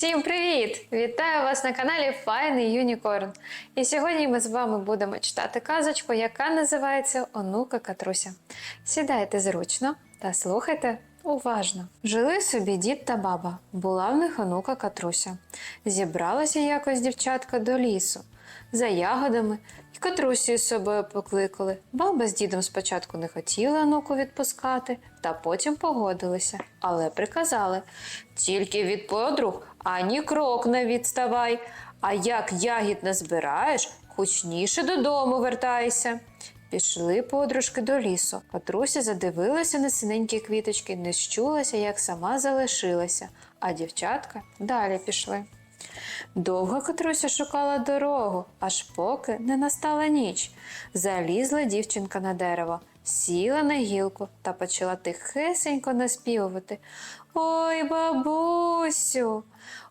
Привіт! Вітаю вас на каналі Файний Юнікорн. І сьогодні ми з вами будемо читати казочку, яка називається Онука Катруся. Сідайте зручно та слухайте уважно. Жили собі дід та баба. Була в них онука Катруся. Зібралася якось дівчатка до лісу за ягодами і Катрусю з собою покликали. Баба з дідом спочатку не хотіли онуку відпускати, та потім погодилися, але приказали тільки від подруг ані крок не відставай. А як ягід не збираєш, гучніше додому вертайся. Пішли подружки до лісу. Катруся задивилася на синенькі квіточки, не щулася, як сама залишилася, а дівчатка далі пішли. Довго Катруся шукала дорогу, аж поки не настала ніч. Залізла дівчинка на дерево, сіла на гілку та почала тихесенько наспівувати. Ой, бабусю,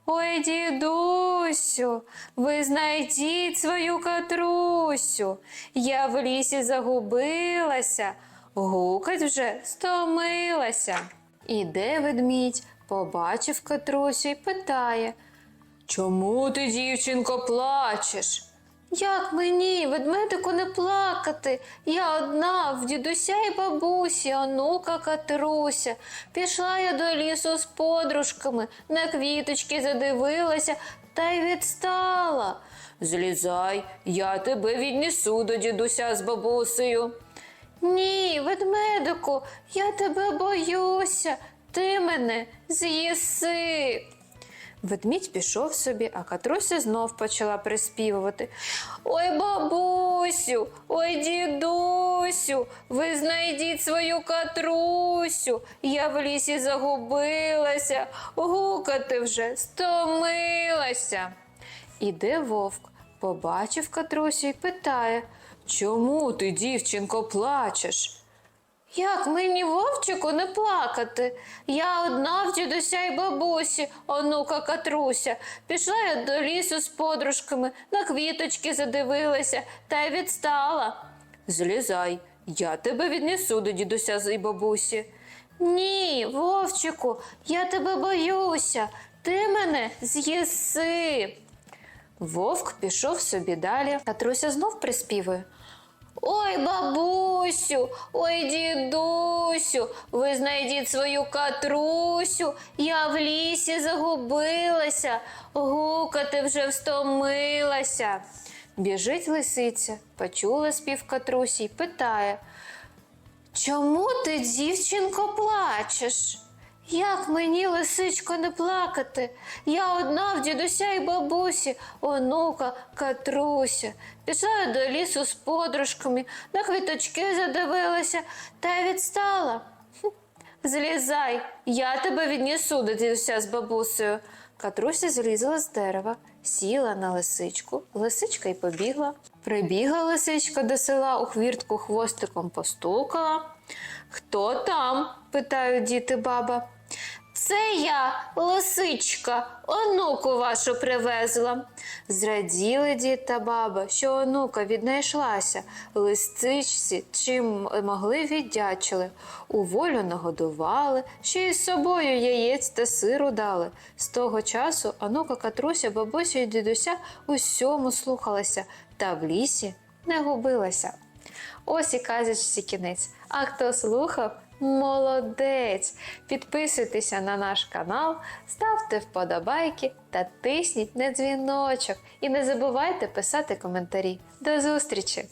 ой, дідусю, ви знайдіть свою катрусю. Я в лісі загубилася, гукать вже стомилася. Іде ведмідь, побачив Катрусю і питає. Чому ти, дівчинко, плачеш? Як мені, ведмедику, не плакати? Я одна в дідуся і бабусі, онука Катруся. Пішла я до лісу з подружками, на квіточки задивилася та й відстала. Злізай, я тебе віднесу до дідуся з бабусею. Ні, ведмедику, я тебе боюся, ти мене з'їси. Ведмідь пішов собі, а Катруся знов почала приспівувати. Ой, бабусю, ой, дідусю, ви знайдіть свою катрусю. Я в лісі загубилася, гукати вже стомилася. Іде вовк, побачив Катрусю і питає Чому ти, дівчинко, плачеш? Як мені вовчику не плакати? Я одна в дідуся й бабусі, онука Катруся. Пішла я до лісу з подружками, на квіточки задивилася та й відстала. Злізай, я тебе віднесу до дідуся і бабусі. Ні, вовчику, я тебе боюся, ти мене з'їси. Вовк пішов собі далі, Катруся знов приспівує. Ой, бабусю, ой, дідусю, ви знайдіть свою катрусю, я в лісі загубилася, гукати вже встомилася. Біжить лисиця, почула спів катрусі й питає Чому ти, дівчинко, плачеш? Як мені, лисичко, не плакати? Я одна в дідуся і бабусі, онука Катруся. Пішла до лісу з подружками, на квіточки задивилася та й відстала. Злізай, я тебе віднісу до з бабусею. Катруся злізла з дерева, сіла на лисичку, лисичка й побігла. Прибігла лисичка до села, у хвіртку хвостиком постукала. Хто там? питають діти баба. Це я, лисичка, онуку вашу привезла. Зраділи дід та баба, що онука віднайшлася. Лисичці чим могли віддячили. У волю нагодували, ще й з собою яєць та сиру дали. З того часу онука Катруся, бабусю і дідуся усьому слухалася та в лісі не губилася. Ось і казочці кінець. А хто слухав, молодець! Підписуйтеся на наш канал, ставте вподобайки та тисніть на дзвіночок. І не забувайте писати коментарі. До зустрічі!